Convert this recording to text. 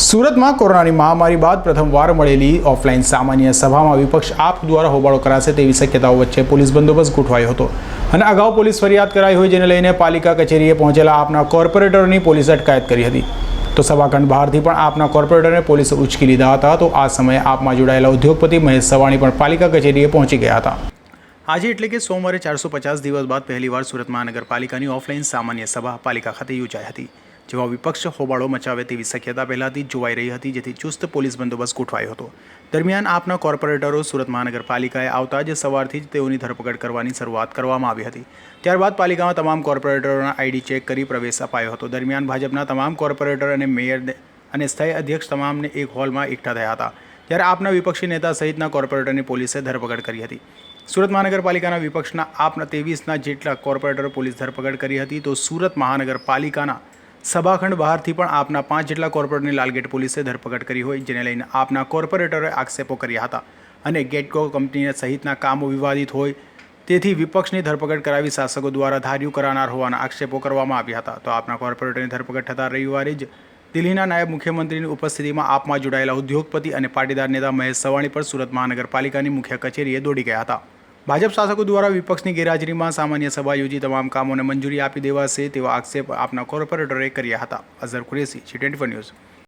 સુરતમાં કોરોનાની મહામારી બાદ પ્રથમવાર મળેલી ઓફલાઈન સામાન્ય સભામાં વિપક્ષ આપ દ્વારા હોબાળો કરાશે તેવી શક્યતાઓ વચ્ચે પોલીસ બંદોબસ્ત ગોઠવાયો હતો. અને અગાઉ પોલીસ ફરિયાદ કરાઈ હોય જેને લઈને પાલિકા કચેરીએ પહોંચેલા આપના કોર્પોરેટરોની પોલીસે અટકાયત કરી હતી. તો સભાખંડ બહારથી પણ આપના કોર્પોરેટરને પોલીસે ઉચકી લીધા હતા, તો આ સમયે આપમાં જોડાયેલા ઉદ્યોગપતિ મહેશ સવાણી પણ પાલિકા કચેરીએ પહોંચી ગયા હતા. આજે એટલે કે સોમવારે ચારસો પચાસ દિવસ બાદ પહેલીવાર સુરત મહાનગરપાલિકાની ઓફલાઈન સામાન્ય સભા પાલિકા ખાતે યોજાઈ હતી. જેમાં વિપક્ષ હોબાળો મચાવે તેવી શક્યતા પહેલાથી જોવાઈ રહી હતી, જેથી ચુસ્ત પોલીસ બંદોબસ્ત ગોઠવાયો હતો. દરમિયાન આપના કોર્પોરેટરો સુરત મહાનગરપાલિકાએ આવતા જ સવારથી જ તેઓની ધરપકડ કરવાની શરૂઆત કરવામાં આવી હતી. ત્યારબાદ પાલિકામાં તમામ કોર્પોરેટરોના આઈડી ચેક કરી પ્રવેશ અપાયો હતો. દરમિયાન ભાજપના તમામ કોર્પોરેટર અને મેયર અને સ્થાયી અધ્યક્ષ તમામને એક હોલમાં એકઠા થયા હતા. ત્યારે આપના વિપક્ષી નેતા સહિતના કોર્પોરેટરની પોલીસે ધરપકડ કરી હતી. સુરત મહાનગરપાલિકાના વિપક્ષના આપના ત્રેવીસના જેટલા કોર્પોરેટરો પોલીસ ધરપકડ કરી હતી, તો સુરત મહાનગરપાલિકાના સભાખંડ બહારથી પણ આપના પાંચ જેટલા કોર્પોરેટરની લાલગેટ પોલીસે ધરપકડ કરી હોય, જેને લઈને આપના કોર્પોરેટરોએ આક્ષેપો કર્યા હતા. અને ગેટકો કંપની સહિતના કામો વિવાદિત હોય, તેથી વિપક્ષની ધરપકડ કરાવી શાસકો દ્વારા ધાર્યું કરાનાર હોવાના આક્ષેપો કરવામાં આવ્યા હતા. તો આપના કોર્પોરેટરની ધરપકડ થતાં રવિવારે જ દિલ્હીના નાયબ મુખ્યમંત્રીની ઉપસ્થિતિમાં આપમાં જોડાયેલા ઉદ્યોગપતિ અને પાટીદાર નેતા મહેશ સવાણી પર સુરત મહાનગરપાલિકાની મુખ્ય કચેરીએ દોડી ગયા હતા. ભાજપ શાસકો દ્વારા વિપક્ષની ગેરહાજરીમાં સામાન્ય સભા યોજી તમામ કામોને મંજૂરી આપી દેવાશે તેવા આક્ષેપ આપના કોર્પોરેટરે કર્યા હતા. Azhar Kureshi G twenty news.